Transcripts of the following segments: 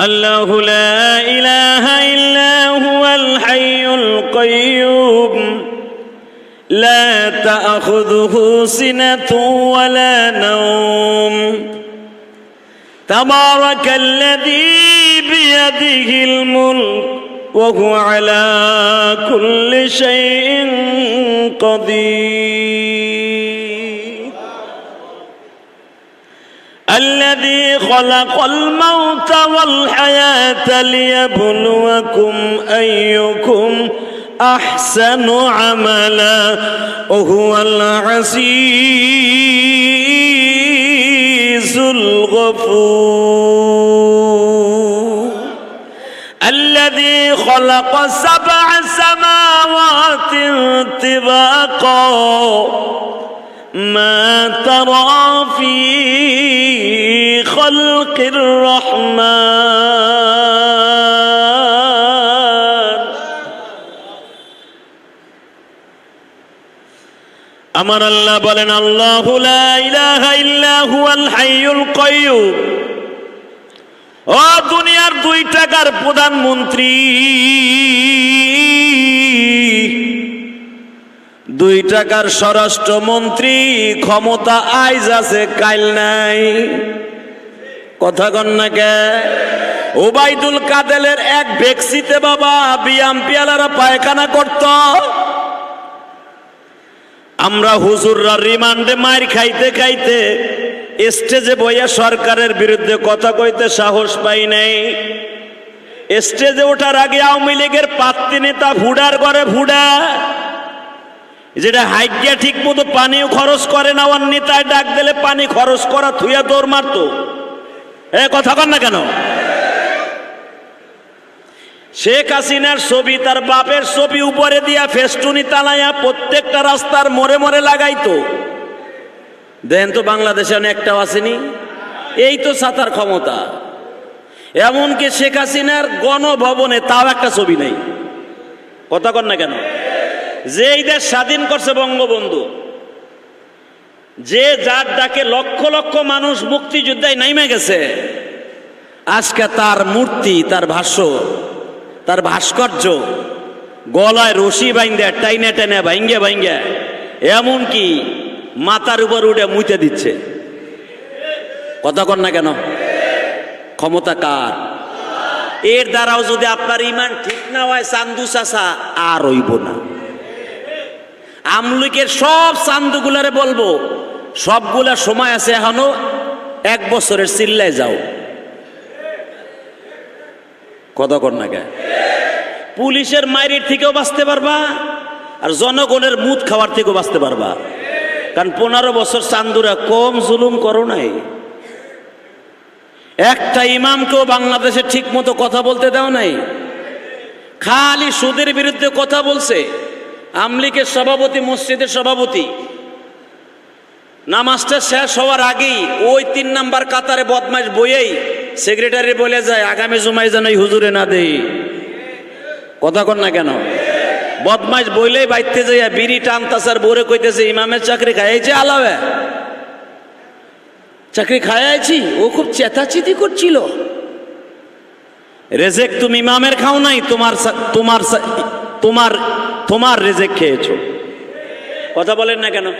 الله لا إله إلا هو الحي القيوم. لا تأخذه سنة ولا نوم. تبارك الذي بيده الملك وهو على كل شيء قدير. الذي خلق الموت والحياة ليبلوكم أيكم أحسن عملا وهو العزيز الغفور. الذي خلق سبع سماوات طباقا. ما ترى في خلق الرحمن আমার আল্লাহ বলেন আল্লাহ লা ইলাহা ইল্লা হুয়াল হাইয়ুল কাইয়্যুম ও দুনিয়ার দুই টাকার প্রধানমন্ত্রী দুই টাকার স্বরাষ্ট্রমন্ত্রী, ক্ষমতা আইজ আছে, কাইল নাই। কথা কন না কে? ওবাইদুল কাদেলের এক বেক্সিতে বাবা বিয়াম পিয়ালারা পায়খানা করত। আমরা হুজুররা রিমান্ডে মার খাইতে খাইতে স্টেজে বইয়া সরকারের বিরুদ্ধে কথা কইতে সাহস পাই নাই। স্টেজে ওঠার আগে আওয়ামী লীগের পাত্তি নেতা ভুডার করে ভুডা। যেটা হাইগিয়া ঠিক মতো পানিও খরচ করে না ওর নেতায় ডাক দিলে পানি খরচ করা থুইয়া দৌড় মারতো। এ কথা কর না কেন? শেখ হাসিনার ছবি, তার বাপের ছবি উপরে দিয়া ফেস্টুনি তালাইয়া প্রত্যেকটা রাস্তার মোড়ে মোড়ে লাগাইতো। দেন তো বাংলাদেশে একটাও আসেনি? এই তো সাতার ক্ষমতা। এমনকি শেখ হাসিনার গণভবনে তাও একটা ছবি নেই। কথা কর না কেন? যে এই দেশ স্বাধীন করছে বঙ্গবন্ধু, যে যার ডাকে লক্ষ লক্ষ মানুষ মুক্তিযোদ্ধায় নাইমে গেছে, আজকে তার মূর্তি, তার ভাষ্য, তার ভাস্কর্য গলায় রশি বাইন্দে, টাইনে টেনে ভাইঙ্গে ভাইঙ্গে এমনকি মাথার উপর উঠে মুইতে দিচ্ছে। কথা কর না কেন? ক্ষমতা কার? এর দ্বারাও যদি আপনার ইমান ঠিক না হয়, চান্দু চাষা আর হইব না। আমলিকের সব চান্দুগুলারে বলব। সবগুলা সময় আছে এখনও, এক বছরের চিল্লায় যাও। কথা কর না পুলিশের মায়ের থেকেও বাঁচতে পারবা, আর জনগণের মুদ খাওয়ার থেকেও বাঁচতে পারবা। কারণ পনেরো বছর চান্দুরা কম জুলুম করো নাই। একটা ইমামকেও বাংলাদেশে ঠিক মতো কথা বলতে দাও নাই। খালি সুদের বিরুদ্ধে কথা বলছে। আমলিকের সভাপতি, মসজিদের সভাপতি। নামাজটা শেষ হওয়ার আগেই ওই তিন নাম্বার কাতারে বদমাস বইয়েই সেক্রেটারি বলে যায়, আগামী জুমাই যেন হুজুরে না দেই। কথা কর না কেন? বদমাস বইলেই বাইতে যাইয়া বিড়ি টানতাসার বোরে কইতেছে, ইমামের চাকরি খাইছে আলাবে চাকরি খাইছি ও খুব চেতাচিতি করছিল। রেজেক, তুমি ইমামের খাও নাই, তোমার তোমার তোমার তোমার রেজেক খেয়েছো। কথা বলেন না কেন?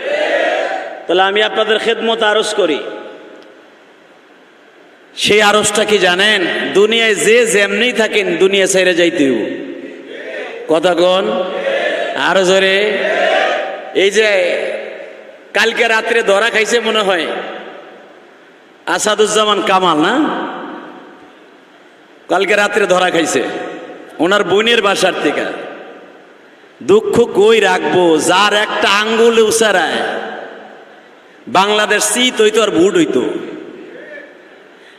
তাহলে আমি আপনাদের খেদমত আরজ করি। সেই আরজটা কি জানেন? দুনিয়ায় যে যেমনি থাকেন, দুনিয়া ছেড়ে যাইতেও কথা কন? আরও জোরে। এই যে কালকে রাত্রে ধরা খাইছে মনে হয়। আসাদুজ্জামান কামাল, না? কালকে রাত্রে ধরা খাইছে। ওনার বোনের বাসার থেকে। দুঃখ কই রাখব? যার একটা আঙ্গুল উসারায়। বাংলাদেশ শীত হইতো আর ভুট হইতো।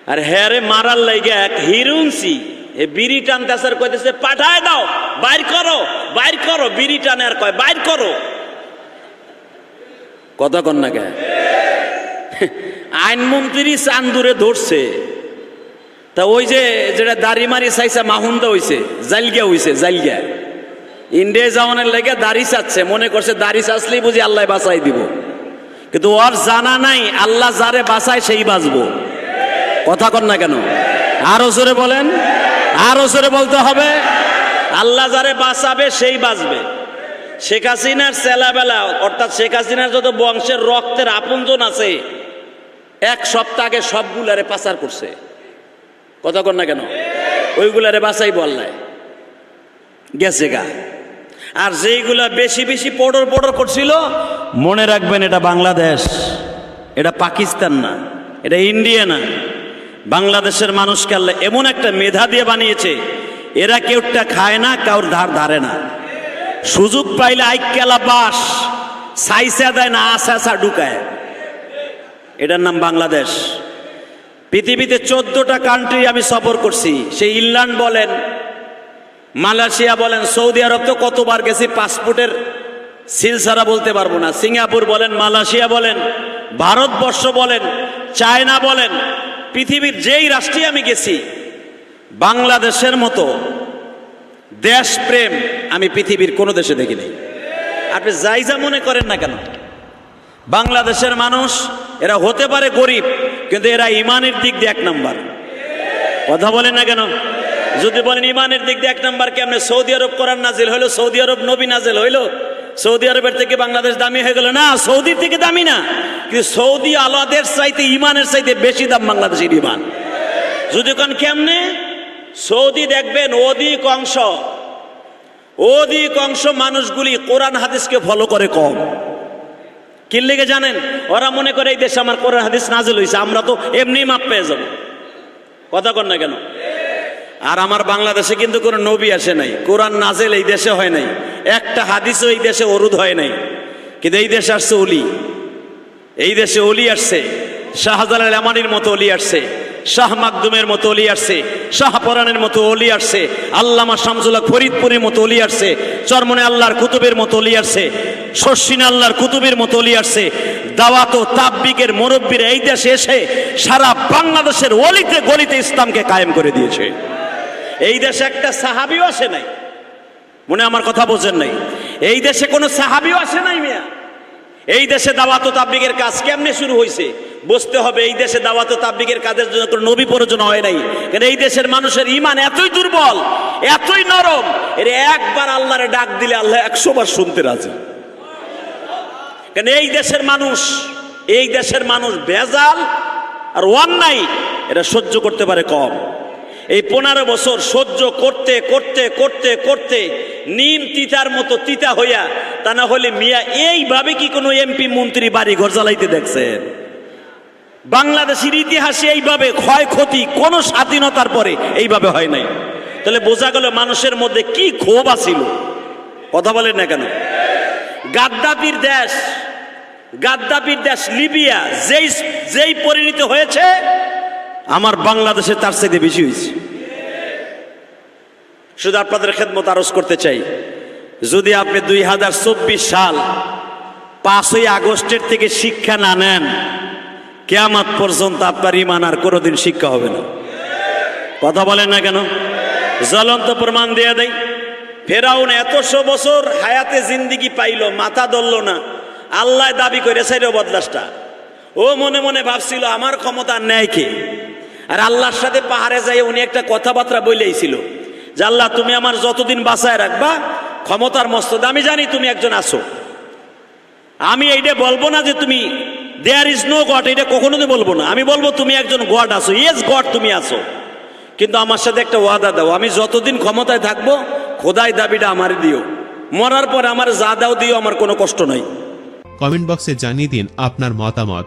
আর হ্যারে মারার লাইগে এক হিরুনসি এ বিড়ি টানতে আসার কইতেছে, পাঠায় দাও, বাইর করো বাইর করো, বিড়ি টানে আর কয়, বাইর করো। কথা কন না কে? আইনমন্ত্রী চান্দুরে ধরছে। তা ওই যে, যেটা দাড়ি মারি চাইছে, মাহুন্দা হইছে জালগিয়া হইছে জালগিয়া ইন্ডিয়া যাওয়ানের লেগে দাড়ি চাচ্ছে, মনে করছে দাড়ি চাচলেই বুঝি আল্লাহ বাঁচাই দিব। কিন্তু ওর জানা নাই, আল্লাহ যারে বাঁচায় সেই বাঁচবো। কথা কর না কেন? আরও জোরে বলেন, আরও জোরে বলতে হবে, আল্লাহ যারে বাঁচাবে সেই বাঁচবে। শেখ হাসিনার চেলাবেলা, অর্থাৎ শেখ হাসিনার যত বংশের রক্তের আপনজন আছে, এক সপ্তাহ আগে সবগুলারে পাচার করছে। কথা কর না কেন? ওইগুলারে বাঁচাই বললায় গেছে গা। আর যেইগুলা বেশি বেশি পড়র পড়র করছিল, মনে রাখবেন এটা বাংলাদেশ, এটা পাকিস্তান না, এটা ইন্ডিয়া না। বাংলাদেশের মানুষকে আল্লাহ এমন একটা মেধা দিয়ে বানিয়েছে, এরা কেউটা খায় না, কাউর ধার ধারে না। সুযোগ পাইলে আইকেলা বাস, সাইসা দেয় না, আসা আসা ঢুকায়। এটার নাম বাংলাদেশ। পৃথিবীতে চোদ্দটা কান্ট্রি আমি সফর করছি, সেই ইংল্যান্ড বলেন মালয়েশিয়া বলেন, সৌদি আরব তো কতবার গেছি, পাসপোর্টের সিল ছাড়া বলতে পারব না। সিঙ্গাপুর বলেন, মালয়েশিয়া বলেন, ভারতবর্ষ বলেন, চায়না বলেন, পৃথিবীর যেই রাষ্ট্রে আমি গেছি, বাংলাদেশের মতো দেশপ্রেম আমি পৃথিবীর কোনো দেশে দেখিনি আপনি যাই যা মনে করেন না কেন, বাংলাদেশের মানুষ, এরা হতে পারে গরিব, কিন্তু এরা ইমানের দিক দিয়ে এক নাম্বার। কথা বলেন না কেন? যদি বলেন ইমানের দিক দিয়ে এক নাম্বার কেমনে? সৌদি আরব করার নাজিল হইল, সৌদি আরব নবী নাজিল হইল। সৌদি আরবের থেকে বাংলাদেশ দামি হয়ে গেল। না, সৌদির থেকে দামি না। কিন্তু সৌদি আলাদের চাইতে, ইমানের চাইতে বেশি দাম বাংলাদেশের ইমান। যদি কোন কেমনে? সৌদি দেখবেন অধিক অংশ অধিক অংশ মানুষগুলি কোরআন হাদিসকে ফলো করে কম। কি লেগে জানেন? ওরা মনে করে এই দেশে আমার কোরআন হাদিস নাজিল হয়েছে আমরা তো এমনি মাপ পেয়ে যাব। কথা কর না কেন? আর আমার বাংলাদেশে কিন্তু কোনো নবী আসে নাই। কোরআন নাজেল এই দেশে হয় নাই। একটা হাদিসও এই দেশে অরুদ হয় নাই। কিন্তু এই দেশে আসছে অলি এই দেশে অলি আসছে। শাহজালাল আমানির মতো অলি আসছে। শাহ মাকদুমের মতো অলি আসছে। শাহপরানের মতো অলি আসছে। আল্লামা শামসুল্লাহ ফরিদপুরের মতো অলি আসছে। চরমনে আল্লাহর কুতুবের মতো অলি আসছে। শর্ষিন আল্লাহর কুতুবের মতো অলি আসছে। দাওয়াত ও তাব্বিকের মুরব্বীর এই দেশে এসে সারা বাংলাদেশের অলিতে গলিতে ইসলামকে কায়েম করে দিয়েছে। এই দেশে একটা সাহাবিও আসে নাই। মনে আমার কথা বোঝেন নাই। এই দেশে কোনো সাহাবিও আসে নাই মিয়া। এই দেশে দাওয়াত তাবলিগের কাজ কেমনে শুরু হয়েছে বুঝতে হবে এই দেশে দাওয়াত তাবলিগের কাজের জন্য কোনো নবী প্রয়োজন হয় নাই। কারণ এই দেশের মানুষের ইমান এতই দুর্বল, এতই নরম, এর একবার আল্লাহরে ডাক দিলে আল্লাহ একশো বার শুনতে রাজি। কেন এই দেশের মানুষ, এই দেশের মানুষ ভেজাল আর অন্যায় এটা সহ্য করতে পারে কম। এই পনেরো বছর সহ্য করতে করতে করতে করতে নিম তিতার মতো তিতা হইয়া, তা না হলে মিয়া এইভাবে কি কোনো এমপি মন্ত্রী বাড়ি ঘর জ্বালাইতে দেখছেন বাংলাদেশের ইতিহাসে এইভাবে ক্ষয়ক্ষতি কোন স্বাধীনতার পরে এইভাবে হয় নাই। তাহলে বোঝা গেল মানুষের মধ্যে কি ক্ষোভ আছিল। কথা বলেন না কেন? গাদ্দাপির দেশ গাদ্দাপির দেশ লিবিয়া যেই যেই পরিণত হয়েছে আমার বাংলাদেশে তার চাইতে বেশি হয়েছে। শুধু আপনাদের খেদমত আরজ করতে চাই, যদি আপনি দুই হাজার চব্বিশ সাল পাঁচই আগস্টের থেকে শিক্ষা না নেন, কেয়ামাত পর্যন্ত আপনার ইমান আর কোনোদিন শিক্ষা হবে না। কথা বলেন না কেন? জ্বলন্ত প্রমাণ দিয়ে দেয় ফেরাউন এতশো বছর হায়াতে জিন্দিগি পাইল, মাথা ধরল না, আল্লাহ দাবি করে সাইরো বদলাসটা ও মনে মনে ভাবছিল, আমার ক্ষমতা নেয় কে? আর আল্লাহর সাথে পাহাড়ে যাই উনি একটা কথাবার্তা বলেইছিল যে, আল্লাহ, তুমি আমার যতদিন বাঁচায় রাখবা, ক্ষমতার মস্তদ আমি জানি তুমি একজন আসো আমি এইটা বলব না যে তুমি দেয়ার ইজ নো গড এটা কখনো বলব না। আমি বলব তুমি একজন গড আসো ইয়েস গড তুমি আসো কিন্তু আমার সাথে একটা ওয়াদা দাও, আমি যতদিন ক্ষমতায় থাকব, খোদাই দাবিটা আমার দিও। মরার পর আমার যা দাও দিও, আমার কোনো কষ্ট নাই। কমেন্ট বক্সে জানিয়ে দিন আপনার মতামত।